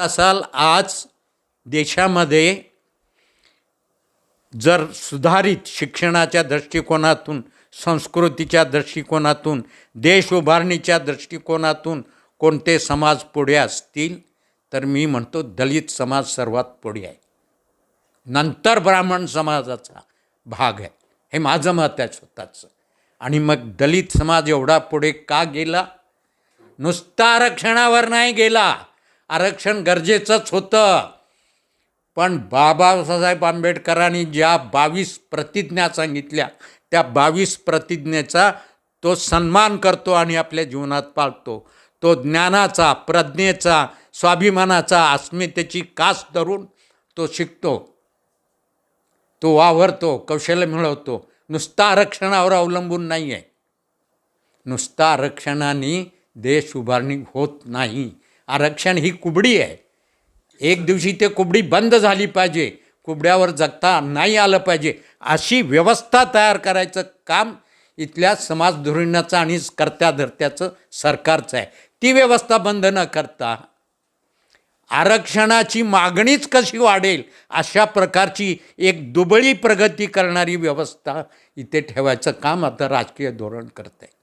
असाल आज देशामध्ये जर सुधारित शिक्षणाच्या दृष्टिकोनातून संस्कृतीच्या दृष्टिकोनातून देश उभारणीच्या दृष्टिकोनातून कोणते समाज पुढे असतील तर मी म्हणतो दलित समाज सर्वात पुढे आहे. नंतर ब्राह्मण समाजाचा भाग आहे. हे माझं मत आहे स्वतःचं. आणि मग दलित समाज एवढा पुढे का गेला? नुसता आरक्षणावर नाही गेला. आरक्षण गरजेचंच होतं. पण बाबासाहेब आंबेडकरांनी ज्या बावीस प्रतिज्ञा सांगितल्या त्या बावीस प्रतिज्ञेचा तो सन्मान करतो आणि आपल्या जीवनात पाळतो. तो ज्ञानाचा प्रज्ञेचा स्वाभिमानाचा अस्मितेची कास धरून तो शिकतो. तो वावरतो कौशल्य मिळवतो. नुसता आरक्षणावर अवलंबून नाही आहे नुसता आरक्षणाने देश उभारणी होत नाही. आरक्षण ही कुबडी आहे. एक दिवशी ते कुबडी बंद झाली पाहिजे. कुबड्यावर जगता नाही आलं पाहिजे. अशी व्यवस्था तयार करायचं काम इथल्या समाज धोरणाचं आणि कर्त्या धर्त्याचं सरकारचं आहे. ती व्यवस्था बंद न करता आरक्षणाची मागणीच कशी वाढेल अशा प्रकारची एक दुबळी प्रगती करणारी व्यवस्था इथे ठेवायचं काम आता राजकीय धोरण करत आहे